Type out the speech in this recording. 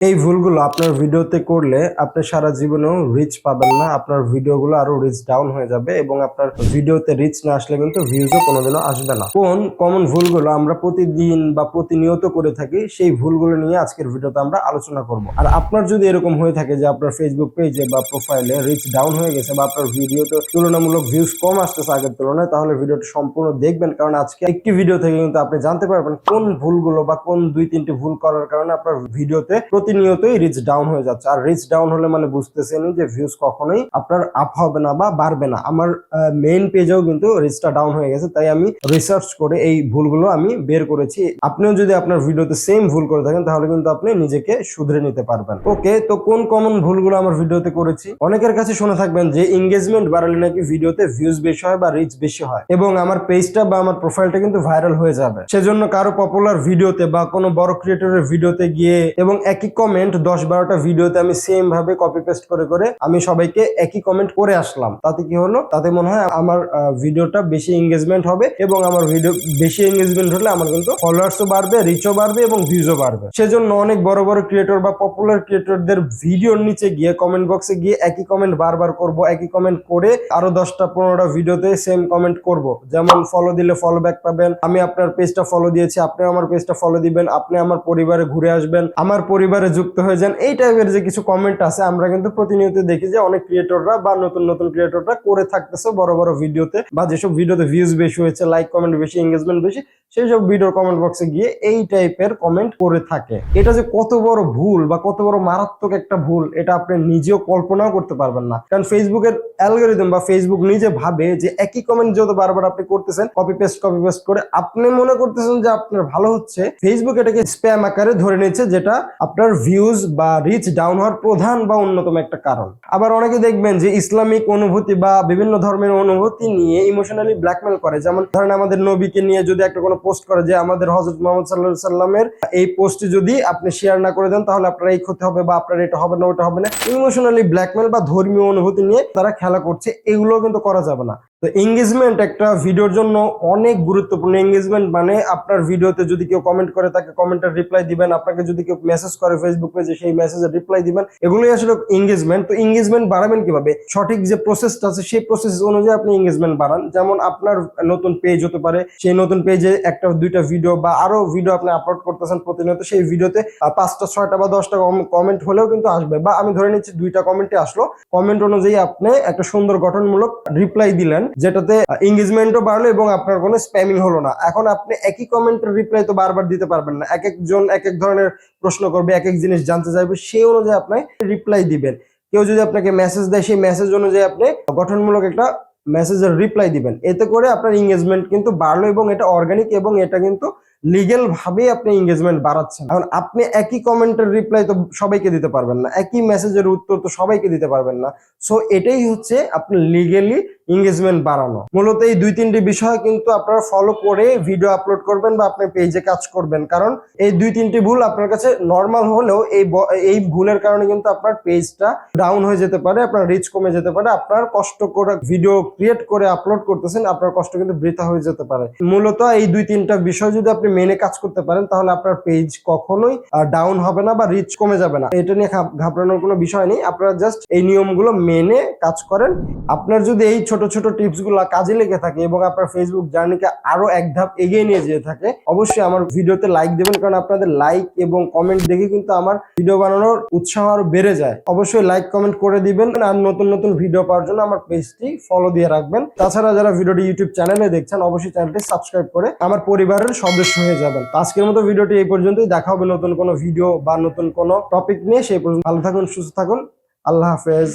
এই ভুলগুলো আপনার ভিডিওতে করলে আপনি সারা জীবনেও রিচ পাবেন না, আপনার ভিডিওগুলো আরও রিচ ডাউন হয়ে যাবে এবং আপনার ভিডিওতে রিচ না আসলে কিন্তু ভিউজও কোনোদিনও আসবে না। কোন কমন ভুলগুলো আমরা প্রতিদিন বা প্রতিনিয়ত করে থাকি, সেই ভুলগুলো নিয়ে আজকের ভিডিওতে আমরা আলোচনা করব। আর আপনার যদি এরকম হয়ে থাকে যে আপনার ফেসবুক পেজে বা প্রোফাইলে রিচ ডাউন হয়ে গেছে বা আপনার ভিডিওতে তুলনামূলক ভিউজ কম আসতেছে আগের তুলনায়, তাহলে ভিডিওটা সম্পূর্ণ দেখবেন। কারণ আজকে একটি ভিডিও থেকে কিন্তু আপনি জানতে পারবেন কোন ভুলগুলো বা কোন দুই তিনটি ভুল করার কারণে আপনার ভিডিওতে প্রতিনিয়তই রিচ ডাউন হয়ে যাচ্ছে। আর রিচ ডাউন হলে মানে বুঝতেছেন যে ভিউজ কখনোই আপনার আপ হবে না বা বাড়বে না। আমার মেইন পেজেও কিন্তু রিচটা ডাউন হয়ে গেছে, তাই আমি রিসার্চ করে এই ভুলগুলো আমি বের করেছি। আপনিও যদি আপনার ভিডিওতে সেম ভুল করে থাকেন, তাহলে কিন্তু আপনি নিজেকে শুধরে নিতে পারবেন। ওকে তো কোন কমন ভুলগুলো আমার ভিডিওতে করেছি? অনেকের কাছে শুনে থাকবেন যে এঙ্গেজমেন্ট বাড়ালে নাকি ভিডিওতে ভিউজ বেশি হয় বা রিচ বেশি হয়। এবং আমার পেজটা বা আমার প্রোফাইলটা কিন্তু ভাইরাল হয়ে যাবে। সেজন্য কারও পপুলার ভিডিওতে বা কোনো বড় ক্রিয়েটরের ভিডিওতে গিয়ে এবং একই কমেন্ট দশ বারোটা ভিডিওতে আমি সেম ভাবে কপি পেস্ট করে করে আমি সবাইকে একই কমেন্ট করে আসলাম। তাতে কি হলো? তাতে মনে হয় আমার ভিডিওটা বেশি এঙ্গেজমেন্ট হবে এবং আমার ভিডিও বেশি এঙ্গেজমেন্ট হলে আমার কিন্তু ফলোয়ার্সও বাড়বে রিচও বাড়বে এবং ভিউজও বাড়বে। সেজন্য অনেক বড় বড় ক্রিয়েটর বা পপুলার ক্রিয়েটরদের ভিডিওর নিচে গিয়ে কমেন্ট বক্সে গিয়ে একই কমেন্ট বারবার করব, একই কমেন্ট করে আরও দশটা, পনেরোটা ভিডিওতে সেম কমেন্ট করব। যেমন ফলো দিলে ফলো ব্যাক পাবেন, আমি আপনার পেজটা ফলো দিয়েছি আপনি আমার পেজটা ফলো দিবেন, আপনি আমার পরিবারে ঘুরে আসবেন, আমার পরিবারে যুক্ত হয়ে যান। এই টাইপের যে কিছু কমেন্ট আছে, আমরা কিন্তু প্রতিনিয়ত দেখি যে অনেক ক্রিয়েটররা বা নতুন নতুন ক্রিয়েটররা করে থাকতেছে বড় বড় ভিডিওতে বা যেসব ভিডিওতে ভিউজ বেশি হয়েছে লাইক কমেন্ট বেশি এঙ্গেজমেন্ট বেশি সেই সব ভিডিওর কমেন্ট বক্সে গিয়ে এই টাইপের কমেন্ট করে থাকে। এটা যে কত বড় ভুল বা কত বড় মারাত্মক একটা ভুল, এটা আপনি নিজেও কল্পনাও করতে পারবেন না। কারণ ফেসবুকের অ্যালগোরিদম বা ফেসবুক নিজে ভাবে যে একই কমেন্ট যত বারবার আপনি করতেছেন কপি পেস্ট কপি পেস্ট করে আপনি মনে করতেছেন যে আপনার ভালো হচ্ছে। ফেসবুক এটাকে স্প্যাম আকারে ধরে নিচ্ছে যেটা আপনার ভিউজ বা রিচ ডাউন হওয়ার প্রধান বা অন্যতম একটা কারণ। আবার অনেকে দেখবেন যে ইসলামিক অনুভূতি বা বিভিন্ন ধর্মের অনুভূতি নিয়ে ইমোশনালি ব্ল্যাকমেল করে। যেমন ধরেন আমাদের নবীকে নিয়ে যদি একটা কোনো পোস্ট করে যে আমাদের হজরত মোহাম্মদ সাল্লাহ সাল্লামের এই পোস্টটি যদি আপনি শেয়ার না করে দেন, তাহলে আপনার এই ক্ষতি হবে বা আপনার এটা হবে না, ওটা হবে না। ইমোশনালি ব্ল্যাকমেল বা ধর্মীয় অনুভূতি নিয়ে তারা খেলা করছে এগুলো কিন্তু করা যাবে না। তো এঙ্গেজমেন্ট একটা ভিডিওর জন্য অনেক গুরুত্বপূর্ণ এঙ্গেজমেন্ট মানে আপনার ভিডিওতে যদি কেউ কমেন্ট করে, তাকে কমেন্টের রিপ্লাই দিবেন, আপনাকে যদি কেউ মেসেজ করে ফেসবুক পেজে সেই মেসেজের রিপ্লাই দিবেন। এগুলোই আসলে এঙ্গেজমেন্ট তো এঙ্গেজমেন্ট বাড়াবেন কীভাবে? সঠিক যে প্রসেসটা আছে, সেই প্রসেস অনুযায়ী আপনি এঙ্গেজমেন্ট বাড়ান। যেমন আপনার নতুন পেজ হতে পারে, সেই নতুন পেজে একটা দুইটা ভিডিও বা আরও ভিডিও আপনি আপলোড করতেছেন প্রতিনিয়ত, সেই ভিডিওতে পাঁচটা, ছয়টা বা দশটা কমেন্ট হলেও কিন্তু আসবে। বা আমি ধরে নিচ্ছি দুইটা কমেন্টে আসলো। কমেন্ট অনুযায়ী আপনি একটা সুন্দর গঠনমূলক রিপ্লাই দিলেন। যেটাতে এঙ্গেজমেন্টও বাড়লো এবং আপনার কোনো স্প্যামিং হলো না। এখন আপনি একই কমেন্টের রিপ্লাই তো বারবার দিতে পারবেন না। এক একজন এক এক ধরনের প্রশ্ন করবে, এক এক জিনিস জানতে চাইবে, সেই অনুযায়ী আপনি রিপ্লাই দিবেন। কেউ যদি আপনাকে মেসেজ দেয়, সেই মেসেজ অনুযায়ী আপনি গঠনমূলক একটা মেসেজের রিপ্লাই দিবেন। এতে করে আপনার এঙ্গেজমেন্ট কিন্তু বাড়লো এবং এটা অর্গানিক এবং এটা কিন্তু লিগেল ভাবেই আপনি এঙ্গেজমেন্ট বাড়াচ্ছেন। এখন আপনি একই কমেন্টের রিপ্লাই তো সবাইকে দিতে পারবেন না, একই মেসেজের উত্তর তো সবাইকে দিতে পারবেন না। সো এটাই হচ্ছে আপনি লিগেলি এঙ্গেজমেন্ট বাড়ানো। মূলত এই দুই তিনটি বিষয় কিন্তু আপনারা ফলো করে ভিডিও আপলোড করবেন বা আপনার পেজে কাজ করবেন। কারণ এই দুই তিনটি ভুল আপনার কাছে নর্মাল হলেও এই এই ভুলের কারণে কিন্তু আপনার পেজটা ডাউন হয়ে যেতে পারে, আপনার রিচ কমে যেতে পারে, আপনার কষ্ট করে ভিডিও ক্রিয়েট করে আপলোড করতেছেন, আপনার কষ্ট কিন্তু বৃথা হয়ে যেতে পারে। মূলত এই দুই তিনটা বিষয় যদি আপনি মেনে কাজ করতে পারেন, তাহলে আপনার পেজ কখনোই ডাউন হবে না বা রিচ কমে যাবে না। এটা নিয়ে ঘাবড়ানোর কোনো বিষয় নেই। আপনারা জাস্ট এই নিয়মগুলো মেনে কাজ করেন। আপনার যদি এই ছোট ছোট টিপসগুলো কাজে লেগে থাকে এবং আপনার ফেসবুক জার্নিকে আরও এক ধাপ এগিয়ে নিয়ে যেতে থাকে, অবশ্যই আমার ভিডিওতে লাইক দেবেন, কারণ আপনাদের লাইক এবং কমেন্ট দেখে কিন্তু আমার ভিডিও বানানোর উৎসাহ আরও বেড়ে যায়। অবশ্যই লাইক কমেন্ট করে দিবেন আর নতুন নতুন ভিডিও পাওয়ার জন্য আমার পেজটি ফলো দিয়ে রাখবেন। তাছাড়া যারা ভিডিওটি ইউটিউব চ্যানেলে দেখছেন, অবশ্যই চ্যানেলটি সাবস্ক্রাইব করে আমার পরিবারের সদস্য হয়ে যাবেন। তো আজকের মতো ভিডিওটি এই পর্যন্তই। দেখা হবে নতুন কোনো ভিডিও বা নতুন কোনো টপিক নিয়ে। সেই পর্যন্ত ভালো থাকুন, সুস্থ থাকুন। আল্লাহ হাফেজ।